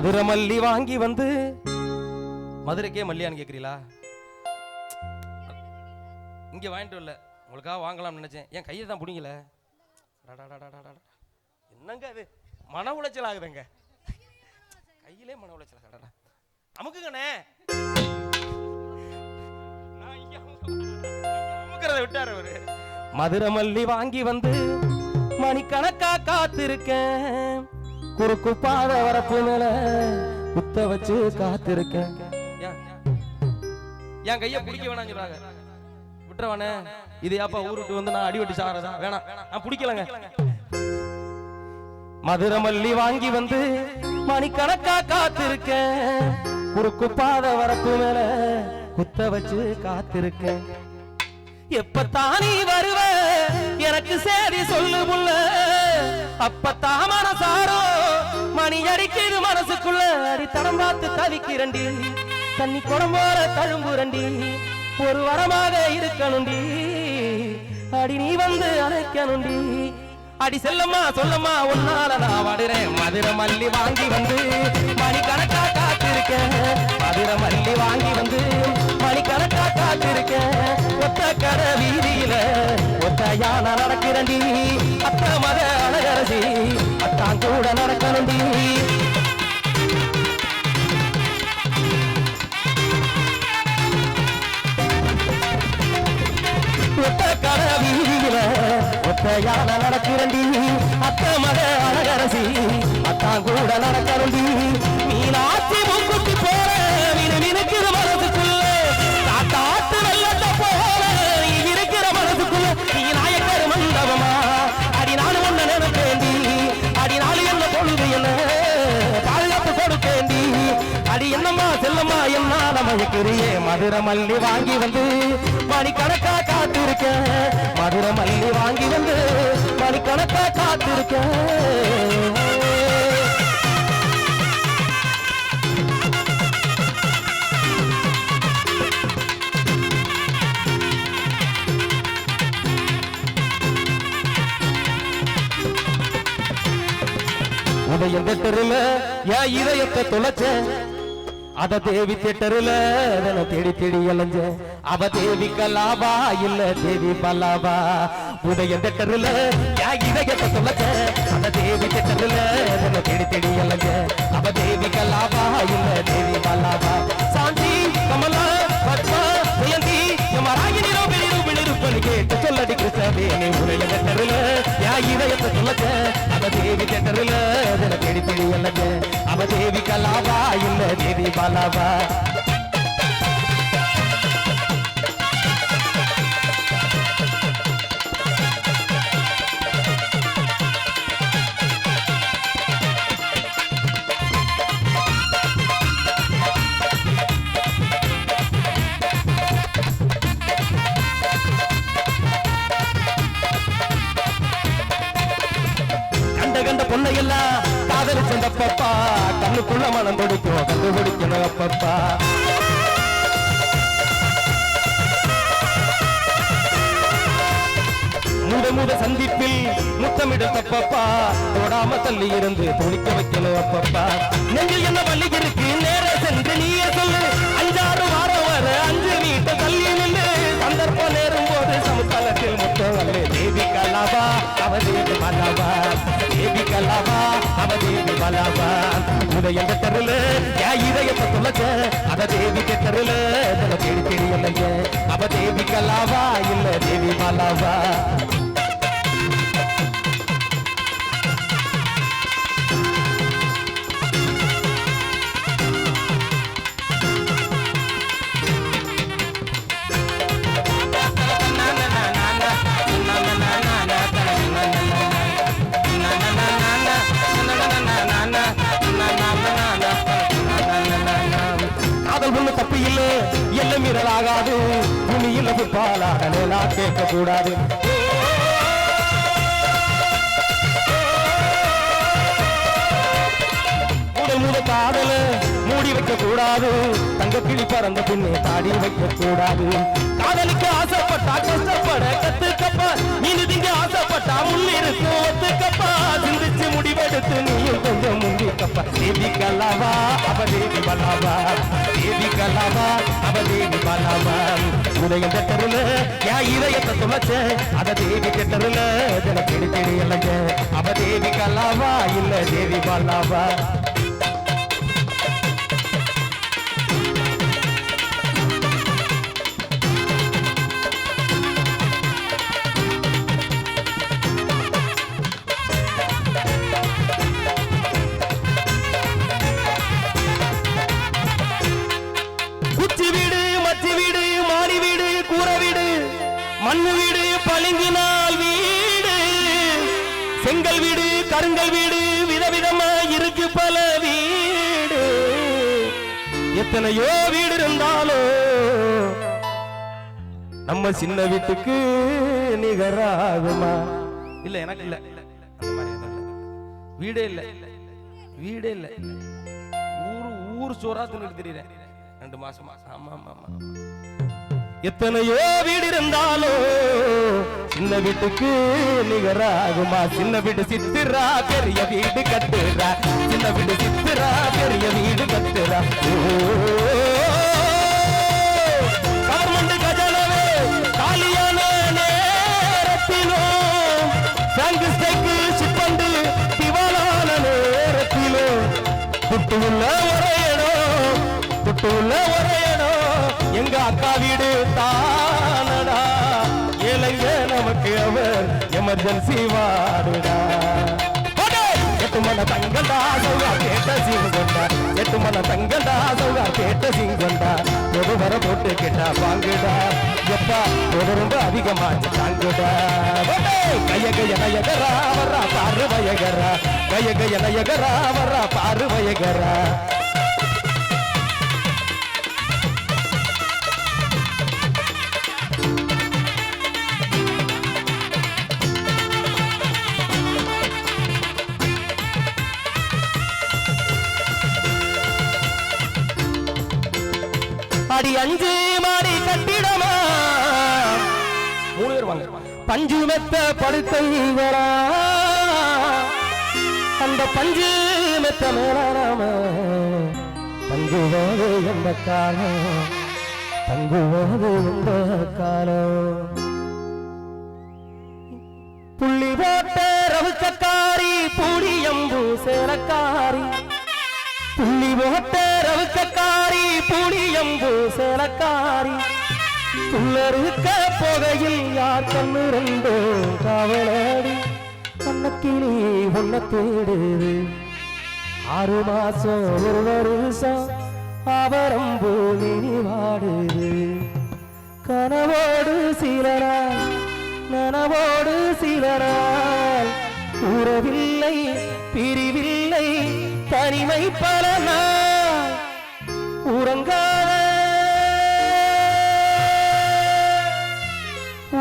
மதுரை மல்லி வாங்கி வந்து. மதுரைக்கே மல்லியான்னு கேட்குறீங்களா இங்கே வாங்கிட்டு வரல. உங்களுக்காக வாங்கலாம்னு நினைச்சேன். என் கையை தான் பிடிங்கல. என்னங்க அது மன உளைச்சல் ஆகுதுங்க. கையிலே மன உளைச்சல் ஆகுதுடா. அமுக்குங்கண்ணே. நான் இங்க விட்டாரு அவரு. மதுரை மல்லி வாங்கி வந்து மணிக்கணக்கா காத்திருக்கேன். குறுக்கு பாத வரப்பு மேல குத்த வச்சு காத்திருக்கேன். என் கைய பிடிக்க வேணாம் சொல்றாங்க. விட்டுறவானே இது ஏப்பா ஊர் வந்து நான் அடிவட்டி சாகிறதா? வேணாம். நான் பிடிக்கலங்க. மதுரை மல்லி வாங்கி வந்து மணிக்கணக்கா காத்திருக்கேன். குறுக்கு பாத வரப்பு மேல குத்த வச்சு காத்திருக்கேன். எப்பத்தான் நீ வருவ எனக்கு சேதி சொல்லு புள்ள அப்பத்தான் மனசாரோ மணி அடிக்குது மனசுக்குள்ள. அடி தடம் பார்த்து தவிக்கிறண்டி தண்ணி குடம் போல தழும்புரண்டி ஒரு வரமாக இருக்கணுண்டி. அடி நீ வந்து அழைக்கணுண்டி அடி செல்லம்மா சொல்லம்மா உன்னால நான் வாடுறேன். மதுரை மல்லி வாங்கி வந்து ஒத்தையான நடக்கிறண்டி அத்த மக அழகரசி அத்தான் கூட நடக்கிறண்டி. மயக்கிறியே மதுர மல்லி வாங்கி வந்து மணிக்கணக்கா காத்திருக்க. மதுர மல்லி வாங்கி வந்து மணிக்கணக்கா காத்திருக்க. உதயம் தெட்டருல ஏன் இதயத்தை தொலைச்சேன் அத தேவி தேட்டருல அதனை தேடி தேடி அலைஞ்ச அவ தேவி கலாவா இல்ல தேவி பலாவா? உதய தெட்டருல என் இதயத்தை தொலைச்ச அத தேவி தேட்டருல அதனை தேடி தேடி அலைஞ்ச அவ தேவி கலாவா இல்ல தேவி பலாவா? சாந்தி கமலா பத்மா ஜெயந்தி யமராகினி ரோபினி ரூபினி கேட்டு சொல்லடி கிருஷ்ணவேணி உதய தெட்டருல என் இதயத்தை தொலைச்ச அவ தேவி தேட்டருல தேடி தேடி அலைஞ்ச அவ தேவி கலாவா இல்ல தேவி பாலாவா? கண்ட கண்ட பொண்ணையெல்லாம் காதலி கண்ணுக்குள்ள மனம் துடிக்கும் கண்டுபிடிக்கணும் அப்பப்பா. முத முத சந்திப்பில் முத்தமிட தப்பப்பா. தொடாம தள்ளி இருந்து துளிக்க வைக்கணும் அப்பப்பா. நெஞ்சில் என்ன வள்ளி இருக்கு? உதயம் தெருல என் இதயத்தை தொலைச்ச அத தேவி தெருல தேடி தேடி இல்லைங்க அவ தேவி கலாவா இல்ல தேவி மாலாவா? எல்லை துணியில் ஆகாது பூமியில் பாலாடலே கேட்க கூடாது உடல் முத காதல மூடி வைக்க கூடாது தங்க கிளி பறந்த பின்னே தாடி வைக்க கூடாது காதலுக்கு ஆசைப்பட்டா கஷ்டப்பட கத்துக்கப்பா. மீனு ஆசைப்பட்டா முன்னிருக்கு ஒத்துக்கப்பா. சிந்திச்சு முடிவெடுத்து நீயும் கொஞ்சம் முந்திக்கப்பா தேவி கலாவா அவ தேவி பலாவா? தேவி கலாவா அவ தேவி பலாவா? உதயம் கெட்டருல யா இதயத்தை துளைச்ச. அத தேவி கெட்டருல தின தேடி தேடி இளைஞ்ச அவ தேவி கலாவா இல்ல தேவி பலாவா? மண்ணு வீடு பளிங்கினால் வீடு. செங்கல் வீடு கருங்கல் வீடு விதவிதமா இருக்கு பல வீடு. எத்தனையோ வீடு இருந்தாலும் நம்ம சின்ன வீட்டுக்கு நிகராகுமா? இல்ல எனக்கு இல்ல. வீடே இல்ல. வீடே இல்ல. ஊர் ஊர் சோறா தின்னு திரியறேன் ரெண்டு மாசமா. ஆமா ஆமா ஆமா. எத்தனையோ வீடு இருந்தாலும் சின்ன வீட்டுக்கு நிகராகுமா? சின்ன வீடு சித்திரா பெரிய வீடு கட்டுறா. சின்ன வீடு சித்திரா பெரிய வீடு கட்டுறா. கவர்மெண்ட் கஜானாவே காலியான நேரத்திலும் பிராங்கிஸ்டைக்கு சிப்பண்டு திவாலான நேரத்திலோ. புட்டு உள்ள ஒரே இடம் புட்டு உள்ள ஒரே எங்க அக்கா வீடு தானடா? ஏழைங்க நமக்கு அவர் எமர்ஜென்சி வாடுடா எட்டு மன தங்கண்டா சௌகா கேட்ட சிங்கொண்டா. எட்டு மன தங்கண்டா சௌகா கேட்ட சிங்கொண்டா. ஒரு வர போட்டு கேட்டா வாங்குடா. எப்பா ஒரு ரொம்ப அதிகமாச்சு தாங்குடா. போடு! கைய கைய நயகரா வர்றா பாரு வயகரா. கைய கைய நயகரா வர்றா பாரு வயகரா. அடி அஞ்சு மாடி கட்டிடமா? மூணு பேர் வாங்க. பஞ்சு மெத்த படுக்கைகளா அந்த பஞ்சு மெத்த மேலாம தங்குவது எந்த காலம்? தங்குவது எந்த காலம்? புள்ளி போட்ட ரவுச்சக்காரி புளியம்பு சேலக்காரி. புள்ளி போட்ட ரவுச்சக்காரி புளியம்பு சேலக்காரி. புல்லறுக்க போகையில் யார் கண்ணு ரெண்டோ காவலாடி. கண்ணக்கிளி உன்னை தேடுது. ஆறு மாசம் ஒரு வருஷம் அவரம் போல் வாடுது கனவோடு சில நனவோடு சில உறவில்லை பிரிவில்லை தனிமை பல நாள். உறங்காத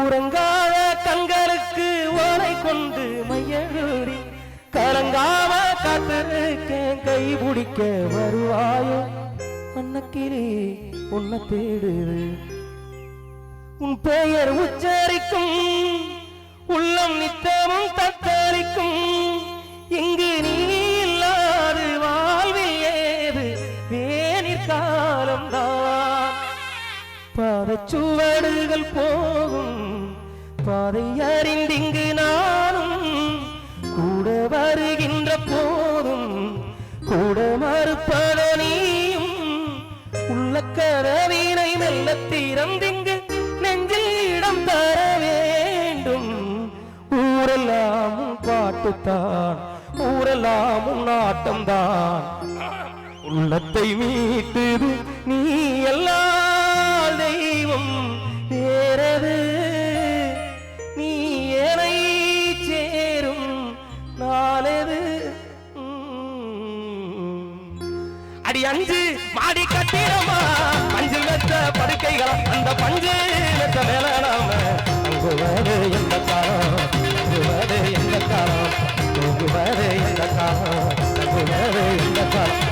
உறங்காத கண்களுக்கு ஓலை கொண்டு மையலூரி கலங்காம காத்திருக்கேன் கை பிடிக்க வருவாயோ. அன்னக்கிளி உன்னை தேடுது. உன் பெயர் உச்சரிக்கும் உள்ளம் நித்தமும் தத்தளிக்கும். இங்கு நீ பாதை அறிந்திங்கு நானும் கூட வருகின்ற போதும் கூட மறுப்பத நீயும். உள்ள கதவினை மெல்ல திறந்திங்கு நெஞ்சில் இடம் தர வேண்டும். ஊரெல்லாம் பாட்டுத்தான் ஊரெல்லாம் நாட்டம்தான் உள்ளத்தை மீட்டுது நகுலவே இந்த காலம்